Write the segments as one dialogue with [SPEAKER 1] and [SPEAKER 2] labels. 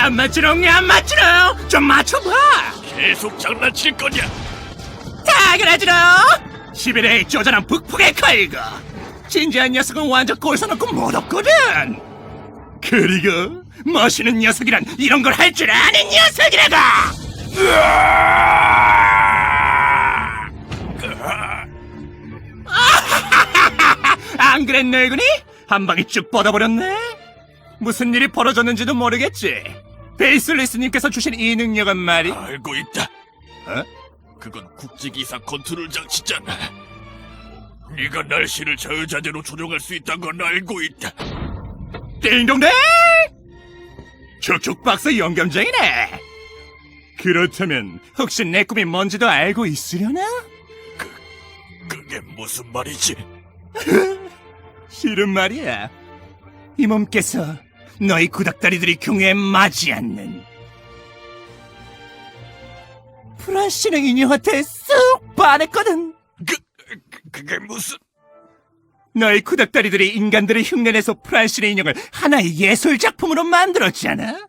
[SPEAKER 1] 안 맞추렁 안 맞추렁 좀 맞춰봐.
[SPEAKER 2] 계속 장난칠 거냐?
[SPEAKER 1] 당연하지롱 11회의 쪼잔한 북풍의 칼거 진지한 녀석은 완전 꼴사놓고 못 없거든. 그리고 멋있는 녀석이란 이런 걸 할 줄 아는 녀석이라고. 안 그랬 늙은이? 한 방에 쭉 뻗어버렸네. 무슨 일이 벌어졌는지도 모르겠지 베이슬리스님께서 주신 이 능력은 말이
[SPEAKER 2] 알고 있다.
[SPEAKER 1] 어?
[SPEAKER 2] 그건 국제기사 컨트롤 장치잖아. 네가 날씨를 자유자재로 조종할 수 있다는 건 알고 있다.
[SPEAKER 1] 띵동댕! 촉촉박사 영감쟁이네. 그렇다면 혹시 내 꿈이 뭔지도 알고 있으려나?
[SPEAKER 2] 그게 무슨 말이지?
[SPEAKER 1] 싫은 말이야. 이 몸께서 너희 구닥다리들이 경우에 맞지 않는 프란시는 인형한테 쑥 반했거든.
[SPEAKER 2] 그, 그 그게 무슨?
[SPEAKER 1] 너희 구닥다리들이 인간들을 흉내내서 프란시의 인형을 하나의 예술 작품으로 만들었잖아.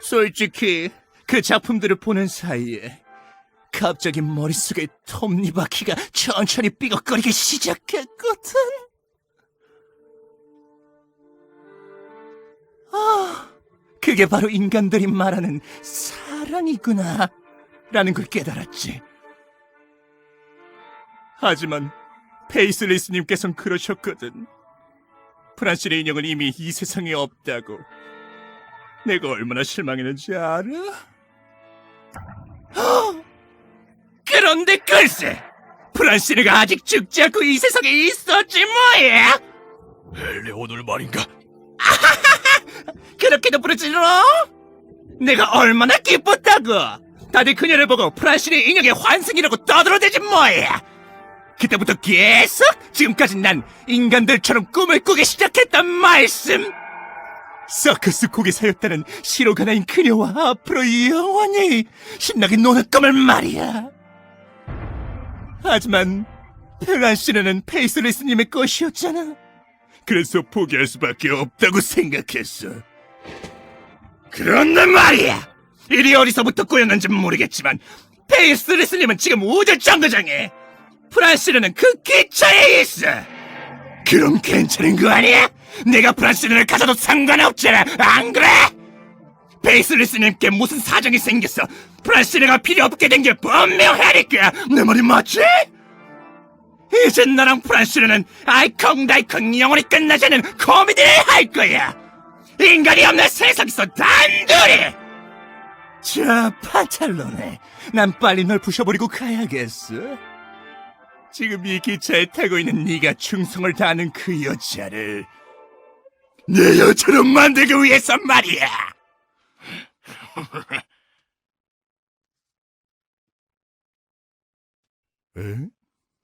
[SPEAKER 1] 솔직히 그 작품들을 보는 사이에 갑자기 머릿속에 톱니바퀴가 천천히 삐걱거리기 시작했거든. 그게 바로 인간들이 말하는 사랑이구나. 라는 걸 깨달았지. 하지만 페이슬리스님께서는 그러셨거든. 프란시의 인형은 이미 이 세상에 없다고. 내가 얼마나 실망했는지 알아? 헉! 그런데 글쎄! 프란시네가 아직 죽지 않고 이 세상에 있었지 뭐야!
[SPEAKER 2] 엘레오늘 말인가?
[SPEAKER 1] 그렇게도 부르지로? 내가 얼마나 기뻤다고! 다들 그녀를 보고 프란시네 인형의 환승이라고 떠들어대지 뭐야! 그때부터 계속 지금까지 난 인간들처럼 꿈을 꾸기 시작했단 말씀! 서커스 고기사였다는 시로가 나인 그녀와 앞으로 영원히 신나게 노는 꿈을 말이야! 하지만 프란시네는 페이스리스님의 것이었잖아. 그래서 포기할 수밖에 없다고 생각했어. 그런데 말이야! 일이 어디서부터 꼬였는지 모르겠지만, 페이스리스님은 지금 우주 정거장에, 프란시르는 그 기차에 있어! 그럼 괜찮은 거 아니야? 내가 프란시르를 가져도 상관없잖아, 안 그래? 베이스 리스님께 무슨 사정이 생겼어. 프란시르가 필요 없게 된 게 분명하니까, 내 말이 맞지? 이제 나랑 프란시르는 알콩달콩 영원히 끝나지 않는 코미디를 할 거야! 인간이 없는 세상에서 단둘이! 자, 파탈론에 난 빨리 널 부셔버리고 가야겠어. 지금 이 기차에 타고 있는 네가 충성을 다하는 그 여자를 내 여자로 만들기 위해서 말이야. 에?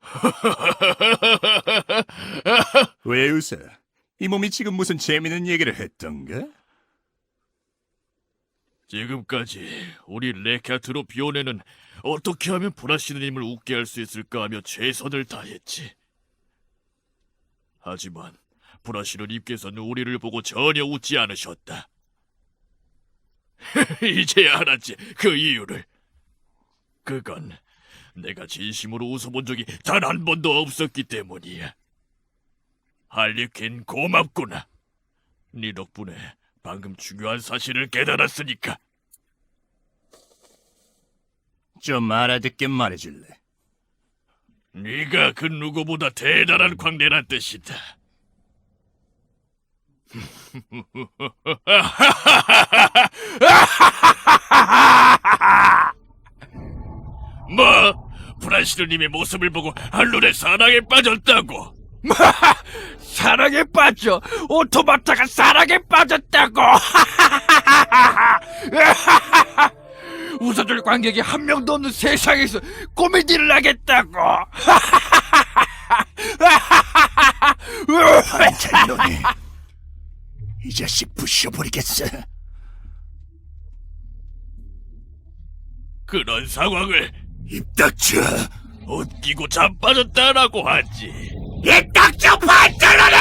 [SPEAKER 1] 왜 웃어? 이 몸이 지금 무슨 재밌는 얘기를 했던가?
[SPEAKER 2] 지금까지 우리 레카트로 비오네는 어떻게 하면 브라시드님을 웃게 할 수 있을까 하며 최선을 다했지. 하지만 브라시드님께서는 우리를 보고 전혀 웃지 않으셨다. 이제야 알았지 그 이유를. 그건 내가 진심으로 웃어본 적이 단 한 번도 없었기 때문이야. 할리퀸 고맙구나. 네 덕분에 방금 중요한 사실을 깨달았으니까.
[SPEAKER 1] 좀 알아듣게 말해줄래?
[SPEAKER 2] 네가 그 누구보다 대단한 광대란 뜻이다. 뭐? 브라시드님의 모습을 보고 한눈에 사랑에 빠졌다고? 사랑에 빠져? 오토마타가 사랑에 빠졌다고? 웃어줄 관객이 한 명도 없는 세상에서 코미디를 하겠다고?
[SPEAKER 1] 파탈론이 이 자식 부셔버리겠어.
[SPEAKER 2] 그런 상황을
[SPEAKER 1] 입 닥쳐.
[SPEAKER 2] 웃기고 자빠졌다라고 하지.
[SPEAKER 1] 입 닥쳐 파탈론아!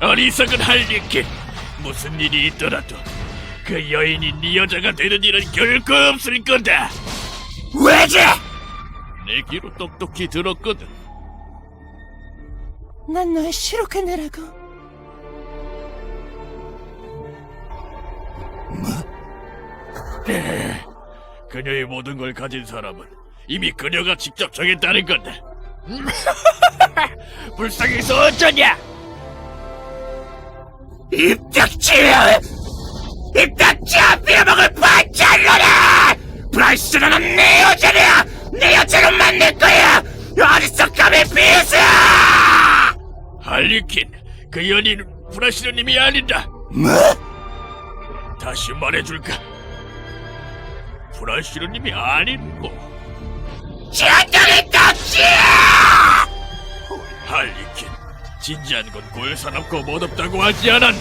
[SPEAKER 2] 어리석은 할리퀸 무슨 일이 있더라도 그 여인이 네 여자가 되는 일은 결코 없을 거다
[SPEAKER 1] 왜지?
[SPEAKER 2] 내 귀로 똑똑히 들었거든
[SPEAKER 1] 난 널 실룩해내라고.
[SPEAKER 2] 그녀의 모든 걸 가진 사람은 이미 그녀가 직접 정했다는 건데 불쌍해서 어쩌냐
[SPEAKER 1] 입 닥치며! 입 닥쳐! 빌어먹을 반찬로라! 브라이스는 내 여자냐! 내 여자로 만들 거야! 어디서 감히 비웃어!
[SPEAKER 2] 할리퀸 그 연인 브라시르님이 아니다
[SPEAKER 1] 뭐?
[SPEAKER 2] 다시 말해줄까 브라시르님이 아니고
[SPEAKER 1] 지한장이! 닥치!
[SPEAKER 2] 할리퀸 진지한 건 골사납고 멋없다고 하지 않았나